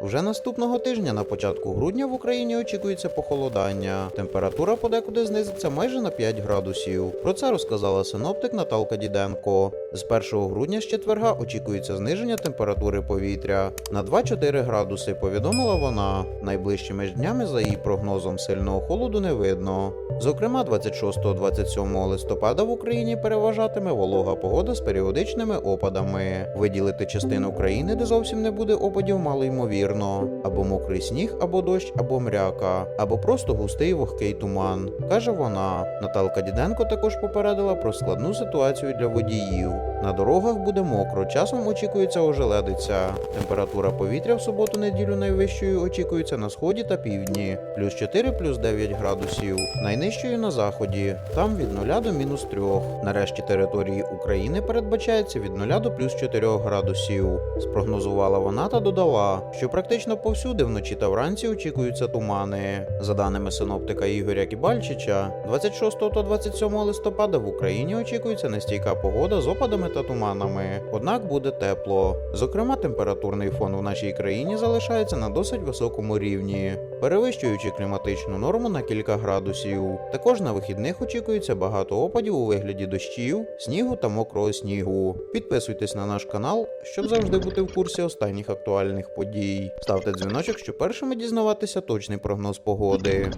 Вже наступного тижня на початку грудня в Україні очікується похолодання. Температура подекуди знизиться майже на 5 градусів. Про це розказала синоптик Наталка Діденко. З 1 грудня з четверга очікується зниження температури повітря на 2-4 градуси. Повідомила вона. Найближчими ж днями, за її прогнозом, сильного холоду не видно. Зокрема, 26-27 листопада в Україні переважатиме волога погода з періодичними опадами. Виділити частину країни, де зовсім не буде опадів, мало ймовірно. Або мокрий сніг, або дощ, або мряка, або просто густий вогкий туман, каже вона. Наталка Діденко також попередила про складну ситуацію для водіїв. На дорогах буде мокро, часом очікується ожеледиця. Температура повітря в суботу-неділю найвищою очікується на сході та півдні, плюс 4 плюс 9 градусів, найнижчою на заході, там від 0 до мінус 3. На решті території України передбачається від 0 до плюс 4 градусів. Спрогнозувала вона та додала, що практично повсюди вночі та вранці очікуються тумани. За даними синоптика Ігоря Кібальчича, 26 та 27 листопада в Україні очікується нестійка погода з опадами та туманами. Однак буде тепло. Зокрема, температурний фон в нашій країні залишається на досить високому рівні, перевищуючи кліматичну норму на кілька градусів. Також на вихідних очікується багато опадів у вигляді дощів, снігу та мокрого снігу. Підписуйтесь на наш канал, щоб завжди бути в курсі останніх актуальних подій. Ставте дзвіночок, щоб першими дізнаватися точний прогноз погоди.